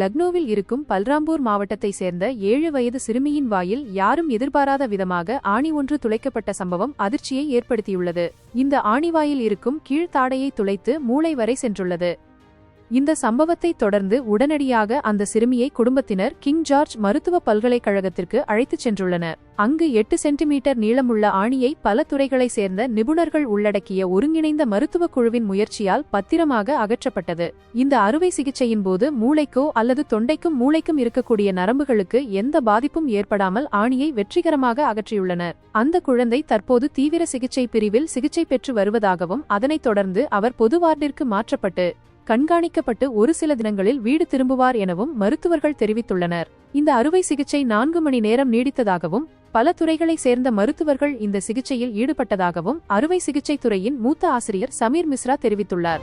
லக்னோவில் இருக்கும் பல்ராம்பூர் மாவட்டத்தை சேர்ந்த ஏழு வயது சிறுமியின் வாயில் யாரும் எதிர்பாராத விதமாக ஆணி ஒன்று துளைக்கப்பட்ட சம்பவம் அதிர்ச்சியை ஏற்படுத்தியுள்ளது. இந்த ஆணிவாயில் இருக்கும் கீழ்த்தாடையை துளைத்து மூளை வரை சென்றுள்ளது. இந்த சம்பவத்தை தொடர்ந்து உடனடியாக அந்த சிறுமியை குடும்பத்தினர் கிங் ஜார்ஜ் மருத்துவ பல்கலைக்கழகத்திற்கு அழைத்துச் சென்றுள்ளனர். அங்கு எட்டு சென்டிமீட்டர் நீளமுள்ள ஆணியை பல துறைகளைச் சேர்ந்த நிபுணர்கள் உள்ளடக்கிய ஒருங்கிணைந்த மருத்துவக் குழுவின் முயற்சியால் பத்திரமாக அகற்றப்பட்டது. இந்த அறுவை சிகிச்சையின் போது மூளைக்கோ அல்லது தொண்டைக்கும் மூளைக்கும் இருக்கக்கூடிய நரம்புகளுக்கு எந்த பாதிப்பும் ஏற்படாமல் ஆணியை வெற்றிகரமாக அகற்றியுள்ளனர். அந்த குழந்தை தற்போது தீவிர சிகிச்சை பிரிவில் சிகிச்சை பெற்று வருவதாகவும் அதனைத் தொடர்ந்து அவர் பொது வார்டிற்கு மாற்றப்பட்டு கண்காணிக்கப்பட்டு ஒரு சில தினங்களில் வீடு திரும்புவார் எனவும் மருத்துவர்கள் தெரிவித்துள்ளனர். இந்த அறுவை சிகிச்சை நான்கு மணி நேரம் நீடித்ததாகவும் பல துறைகளைச் சேர்ந்த மருத்துவர்கள் இந்த சிகிச்சையில் ஈடுபட்டதாகவும் அறுவை சிகிச்சை துறையின் மூத்த ஆசிரியர் சமீர் மிஸ்ரா தெரிவித்துள்ளார்.